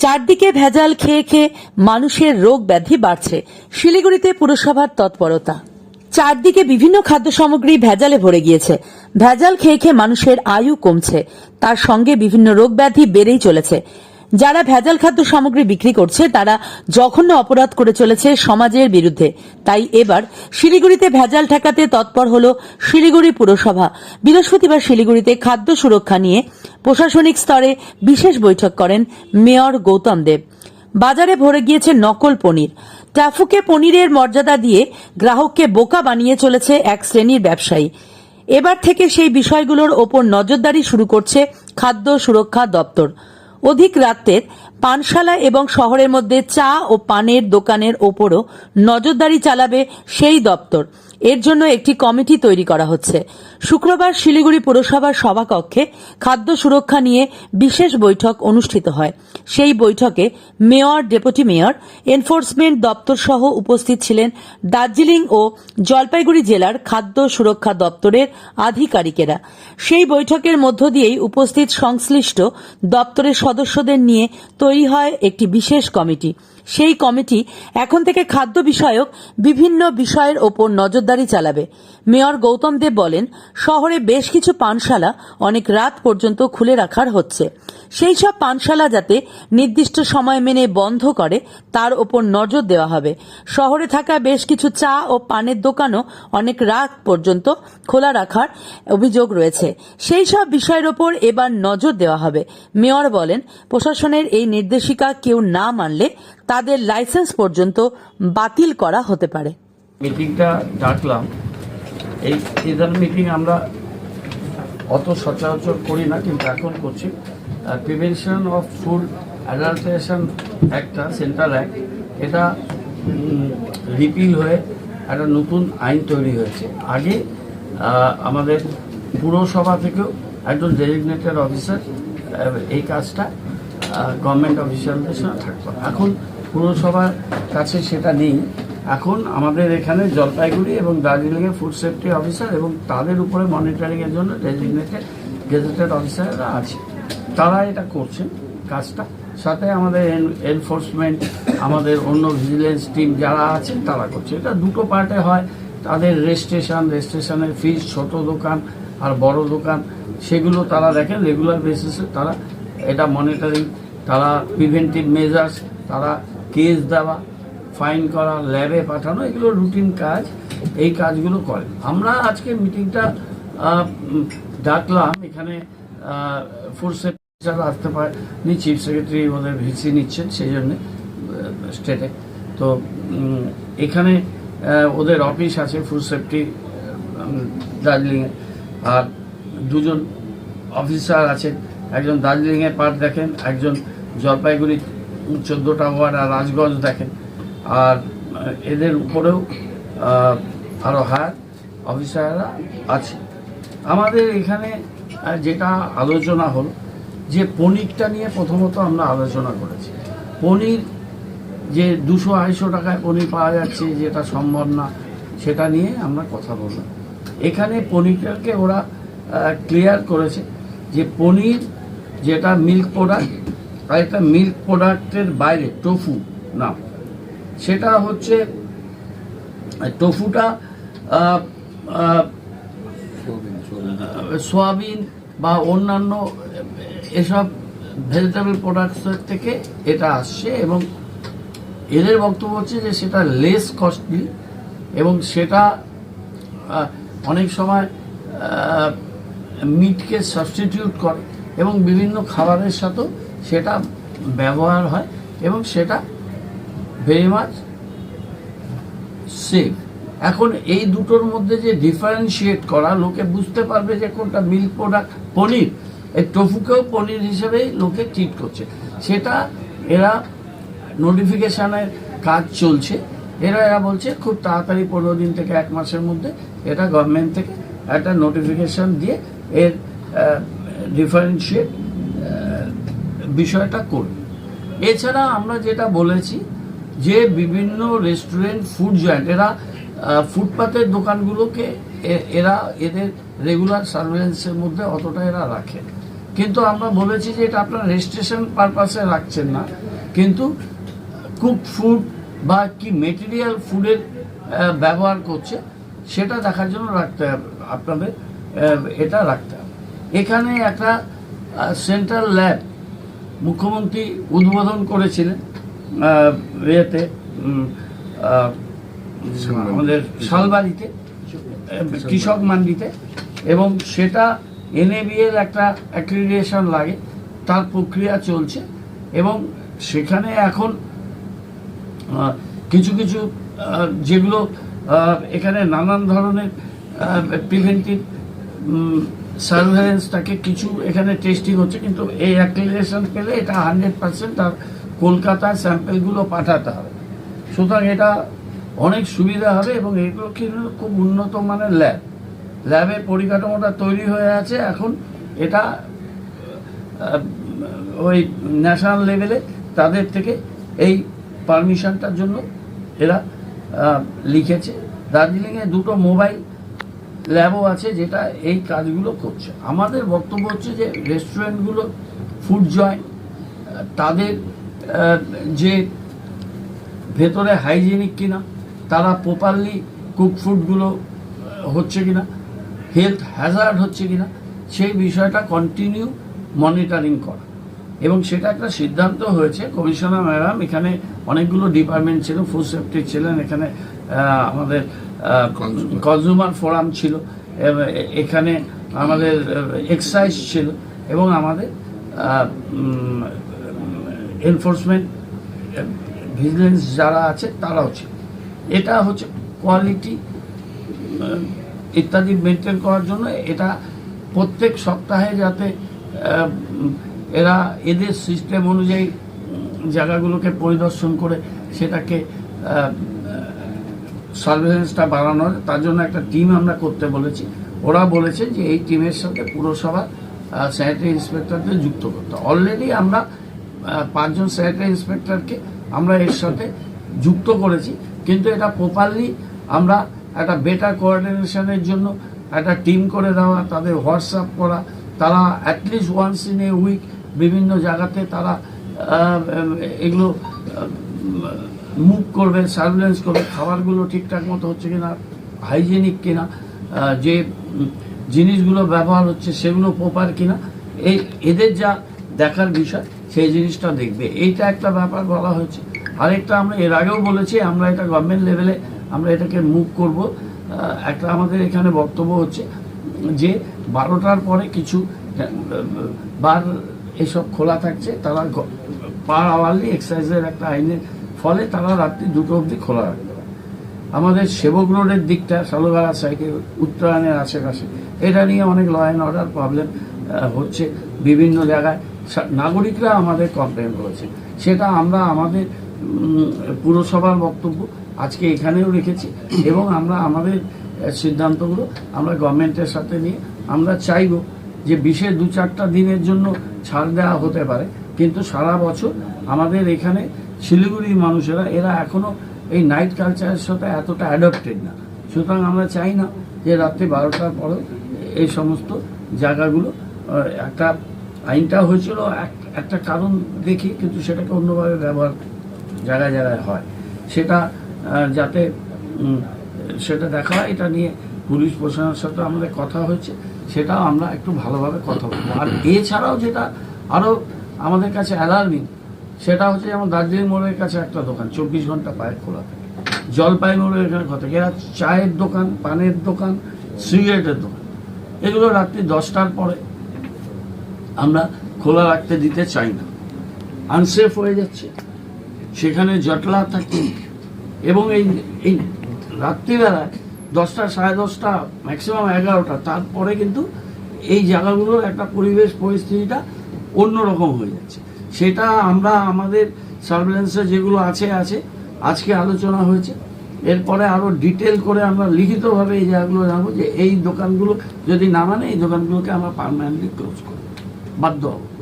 চারদিকে ভেজাল খেয়ে খেয়ে মানুষের রোগ ব্যাধি বাড়ছে। শিলিগুড়িতে পুরসভার তৎপরতা। চারদিকে বিভিন্ন খাদ্য সামগ্রী ভেজালে ভরে গিয়েছে। ভেজাল খেয়ে খেয়ে মানুষের আয়ু কমছে। তার সঙ্গে বিভিন্ন রোগ ব্যাধি বেড়েই চলেছে। যারা ভেজাল খাদ্য সামগ্রী বিক্রি করছে, তারা জঘন্য অপরাধ করে চলেছে সমাজের বিরুদ্ধে। তাই এবার শিলিগুড়িতে ভেজাল ঠেকাতে তৎপর হল শিলিগুড়ি পুরসভা। বৃহস্পতিবার শিলিগুড়িতে খাদ্য সুরক্ষা নিয়ে প্রশাসনিক স্তরে বিশেষ বৈঠক করেন মেয়র গৌতম দেব। বাজারে ভরে গিয়েছে নকল পনির। ট্যাফুকে পনিরের মর্যাদা দিয়ে গ্রাহককে বোকা বানিয়ে চলেছে এক শ্রেণির ব্যবসায়ী। এবার থেকে সেই বিষয়গুলোর ওপর নজরদারি শুরু করছে খাদ্য সুরক্ষা দপ্তর। অধিক রাতের পানশালা এবং শহরের মধ্যে চা ও পানের দোকানের ওপরও নজরদারি চালাবে সেই দপ্তর। এর জন্য একটি কমিটি তৈরি করা হচ্ছে। শুক্রবার শিলিগুড়ি পুরসভার সভাকক্ষে খাদ্য সুরক্ষা নিয়ে বিশেষ বৈঠক অনুষ্ঠিত হয়। সেই বৈঠকে মেয়র, ডেপুটি মেয়র, এনফোর্সমেন্ট দপ্তর সহ উপস্থিত ছিলেন দার্জিলিং ও জলপাইগুড়ি জেলার খাদ্য সুরক্ষা দপ্তরের আধিকারিকেরা। সেই বৈঠকের মধ্য দিয়েই উপস্থিত সংশ্লিষ্ট দপ্তরের সদস্যদের নিয়ে তৈরি হয় একটি বিশেষ কমিটি। সেই কমিটি এখন থেকে খাদ্য বিষয়ক বিভিন্ন বিষয়ের ওপর নজরদারি চালাবে। মেয়র গৌতম দেব বলেন, শহরে বেশ কিছু পানশালা অনেক রাত পর্যন্ত খুলে রাখার হচ্ছে। সেই সব পানশালা যাতে নির্দিষ্ট সময় মেনে বন্ধ করে, তার ওপর নজর দেওয়া হবে। শহরে থাকা বেশ কিছু চা ও পানের দোকানও অনেক রাত পর্যন্ত খোলা রাখার অভিযোগ রয়েছে। সেই সব বিষয়ের ওপর এবার নজর দেওয়া হবে। মেয়র বলেন, প্রশাসনের এই নির্দেশিকা কেউ না মানলে তাদের লাইসেন্স পর্যন্ত বাতিল করা হতে পারে। মিটিংটা ডাকলাম। এই ধরনের মিটিং আমরা অত সচরাচর করি না, কিন্তু এখন করছি। প্রিভেনশন অফ ফুড অ্যাডাল্টারেশন একটা সেন্ট্রাল অ্যাক্ট এটা রিপিল হয়ে একটা নতুন আইন তৈরি হয়েছে। আগে আমাদের পুরসভা থেকেও একজন ডেজিগনেটেড অফিসার এই কাজটা গভর্নমেন্ট অফিসিয়ালদের সঙ্গে থাকতো। এখন পুরসভার কাছে সেটা নেই। এখন আমাদের এখানে জলপাইগুড়ি এবং দার্জিলিংয়ে ফুড সেফটি অফিসার এবং তাদের উপরে মনিটরিংয়ের জন্য ডেজিগনেটেড গেজেটেড অফিসাররা আছে। তারা এটা করছেন কাজটা। সাথে আমাদের এনফোর্সমেন্ট আমাদের অন্য ভিজিলেন্স টিম যারা আছে তারা করছে। এটা দুটো পার্টে হয়। তাদের রেজিস্ট্রেশন রেজিস্ট্রেশনের ফিস ছোট দোকান আর বড় দোকান, সেগুলো তারা দেখেন রেগুলার বেসিসে তারা এটা মনিটরিং তারা প্রিভেন্টিভ মেজার্স তারা কেস দেওয়া ফাইন করা ল্যাবে পাঠানো, এগুলো রুটিন কাজ। এই কাজগুলো করে। আমরা আজকে মিটিংটা ডাকলাম। এখানে ফুড সেফটি যারা আসতে পারে নি চিফ সেক্রেটারি ওদের ভিসি নিচ্ছেন, সেই জন্যে স্টেটে তো এখানে ওদের অফিস আছে ফুড সেফটি দার্জিলিংয়ে। আর দুজন অফিসার আছেন। একজন দার্জিলিংয়ের পার্ট দেখেন, একজন জলপাইগুড়ি চোদ্দোটা ওয়ার্ড আর রাজগঞ্জ দেখেন। আর এদের উপরেও আহ, আরও হায়ার অফিসাররা আছে। আমাদের এখানে যেটা আলোচনা হলো যে পনিরটা নিয়ে প্রথমত আমরা আলোচনা করেছি। পনির যে দুশো আড়াইশো টাকায় পনির পাওয়া যাচ্ছে যেটা সম্ভব না সেটা নিয়ে আমরা কথা বললাম। এখানে পনিরটাকে ওরা ক্লিয়ার করেছে যে পনির যেটা মিল্ক প্রোডাক্ট আর মিল্ক প্রোডাক্টের বাইরে টোফু নাম সেটা হচ্ছে টোফুটা সোয়াবিন বা অন্যান্য এসব ভেজিটেবল প্রোডাক্টসের থেকে এটা আসছে এবং এদের বক্তব্য হচ্ছে যে সেটা লেস কস্টলি এবং সেটা অনেক সময় মিটকে সাবস্টিটিউট করে এবং বিভিন্ন খাবারের সাথেও সেটা ব্যবহার হয় এবং সেটা ভেরি মাচ সেফ এখন এই দুটোর মধ্যে যে ডিফারেন্সিয়েট করা, লোকে বুঝতে পারবে যে কোনটা মিল্ক প্রোডাক্ট পনির। এই টফুকেও পনির হিসেবেই লোকে ট্রিট করছে। সেটা এরা নোটিফিকেশানের কাজ চলছে। এরা এরা বলছে, খুব তাড়াতাড়ি পনেরো দিন থেকে এক মাসের মধ্যে এটা গভর্নমেন্ট থেকে একটা নোটিফিকেশান দিয়ে এর ডিফারেন্সিয়েট বিষয়টা করবে। এছাড়া আমরা যেটা বলেছি যে বিভিন্ন রেস্টুরেন্ট ফুড জয়েন্ট এরা ফুটপাতের দোকানগুলোকে এরা এদের রেগুলার সার্ভেলেন্সের মধ্যে অতটা এরা রাখে কিন্তু আমরা বলেছি যে এটা আপনার রেজিস্ট্রেশন পারপাসে রাখছেন না। কিন্তু কুক ফুড বা কি মেটেরিয়াল ফুডের ব্যবহার করছে, সেটা দেখার জন্য রাখতে হবে, আপনাদের এটা রাখতে হবে। এখানে একটা সেন্ট্রাল ল্যাব মুখ্যমন্ত্রী উদ্বোধন করেছিলেন ইয়েতে আমাদের শালবাড়িতে। কৃষক মান্ডিতে এবং সেটা এনএবিএর একটা অ্যাক্রিডিয়েশন লাগে তার প্রক্রিয়া চলছে এবং সেখানে এখন কিছু কিছু যেগুলো এখানে নানান ধরনের প্রিভেন্টিভ সার্ভেলেন্সটাকে কিছু এখানে টেস্টিং হচ্ছে, কিন্তু এই অ্যাক্রিডিয়েশন পেলে এটা হান্ড্রেড পার্সেন্ট আর কলকাতায় স্যাম্পেলগুলো পাঠাতে হবে। সুতরাং এটা অনেক সুবিধা হবে এবং এগুলো কিন্তু খুব উন্নত মানের ল্যাব ল্যাবের পরিকাঠামোটা তৈরি হয়ে আছে এখন। এটা ওই ন্যাশনাল লেভেলে তাদের থেকে এই পারমিশনটার জন্য এরা লিখেছে। দার্জিলিংয়ে দুটো মোবাইল ল্যাবও আছে যেটা এই কাজগুলো করছে আমাদের বক্তব্য হচ্ছে যে রেস্টুরেন্টগুলো, ফুড জয়েন্ট, তাদের যে ভেতরে হাইজেনিক কিনা, তারা প্রপারলি কুক ফুডগুলো হচ্ছে কিনা, হেলথ হ্যাজার্ড হচ্ছে কিনা, সেই বিষয়টা কন্টিনিউ মনিটরিং করা এবং সেটা একটা সিদ্ধান্ত হয়েছে কমিশনার ম্যাডাম এখানে অনেকগুলো ডিপার্টমেন্ট ছিল ফুড সেফটি ছিলেন, এখানে আমাদের. কনজিউমার ফোরাম ছিল এখানে আমাদের এক্সাইজ ছিল, এবং আমাদের এনফোর্সমেন্ট ভিজিলেন্স যারা আছে তারাও ছিল। এটা হচ্ছে কোয়ালিটি ইত্যাদি মেনটেন করার জন্য এটা প্রত্যেক সপ্তাহে যাতে এরা এদের সিস্টেম অনুযায়ী জায়গাগুলোকে পরিদর্শন করে সেটাকে সার্ভেলেন্সটা বাড়ানো, তার জন্য একটা টিম আমরা করতে বলেছি। ওরা বলেছে যে এই টিমের সাথে পুরসভা স্যানিটারি ইন্সপেক্টরদের যুক্ত করতে। অলরেডি আমরা পাঁচজন স্যানিটারি ইন্সপেক্টরকে আমরা এর সাথে যুক্ত করেছি। কিন্তু এটা প্রপারলি আমরা একটা বেটার কোঅর্ডিনেশনের জন্য একটা টিম করে দেওয়া, তাদের হোয়াটসঅ্যাপ করা, তারা at least once in a week বিভিন্ন জায়গাতে তারা এগুলো মুভ করবে সার্ভিলেন্স করবে খাবারগুলো ঠিকঠাক মতো হচ্ছে কিনা, হাইজেনিক কিনা যে জিনিসগুলো ব্যবহার হচ্ছে সেগুলো প্রপার কিনা, এই এদের যা দেখার বিষয়, সেই জিনিসটা দেখবে। এইটা একটা ব্যাপার বলা হয়েছে। আরেকটা আমরা এর আগেও বলেছি, আমরা এটা গভর্নমেন্ট লেভেলে আমরা এটাকে মুভ করব। একটা আমাদের এখানে বক্তব্য হচ্ছে যে বারোটার পরে কিছু বার এসব খোলা থাকছে, তারা পার আওয়ারলি এক্সারসাইজের একটা আইনের ফলে তারা রাত্রি দুটো অবধি খোলা রাখতে পারে। আমাদের সেবক রোডের দিকটা সালুগাড়া সাইকেল উত্তরায়ণের আশেপাশে। এটা নিয়ে অনেক ল অ্যান্ড অর্ডার প্রবলেম হচ্ছে বিভিন্ন জায়গায়। নাগরিকরা আমাদের কমপ্লেন করেছে। সেটা আমরা আমাদের পুরসভার বক্তব্য আজকে এখানেও রেখেছি এবং আমরা আমাদের সিদ্ধান্তগুলো আমরা গভর্নমেন্টের সাথে নিয়ে আমরা চাইব যে বিশেষ দু চারটা দিনের জন্য ছাড় দেওয়া হতে পারে। কিন্তু সারা বছর আমাদের এখানে শিলিগুড়ির মানুষেরা, এরা এখনও এই নাইট কালচারের সাথে এতটা অ্যাডপ্টেড না। সুতরাং আমরা চাই না যে রাত্রি বারোটার পরেও এই সমস্ত জায়গাগুলো একটা আইনটা হয়েছিল, এক- একটা কারণ দেখি, কিন্তু সেটাকে অন্যভাবে ব্যবহার জায়গায় জায়গায় হয়। সেটা যাতে সেটা দেখা হয়, এটা নিয়ে পুলিশ প্রশাসনের সাথে আমাদের কথা হয়েছে, সেটাও আমরা একটু ভালোভাবে কথা বলব। আর এছাড়াও যেটা আরও আমাদের কাছে অ্যালার্মিং সেটা হচ্ছে যেমন দার্জিলিং মোড়ের কাছে একটা দোকান, চব্বিশ ঘণ্টা পায়ে খোলা থাকে। জলপাই মোড়ের এখানে কথা এরা চায়ের দোকান, পানের দোকান, সিগারেটের দোকান। এগুলো রাত্রি দশটার পরে আমরা খোলা রাখতে দিতে চাই না। আনসেফ হয়ে যাচ্ছে। সেখানে জটলা থাকে। এবং এই এই রাত্রিবেলায় দশটা, সাড়ে দশটা ম্যাক্সিমাম এগারোটা, তারপরে কিন্তু এই জায়গাগুলোর একটা পরিবেশ, পরিস্থিতিটা অন্যরকম হয়ে যাচ্ছে। সেটা আমরা আমাদের সার্ভেলেন্সে যেগুলো আছে আছে, আজকে আলোচনা হয়েছে। এরপরে আরও ডিটেল করে আমরা লিখিতভাবে এই জায়গাগুলো জানব যে এই দোকানগুলো যদি না মানে এই দোকানগুলোকে আমরা পারমানেন্টলি ক্লোজ করব। বাধ্য হব।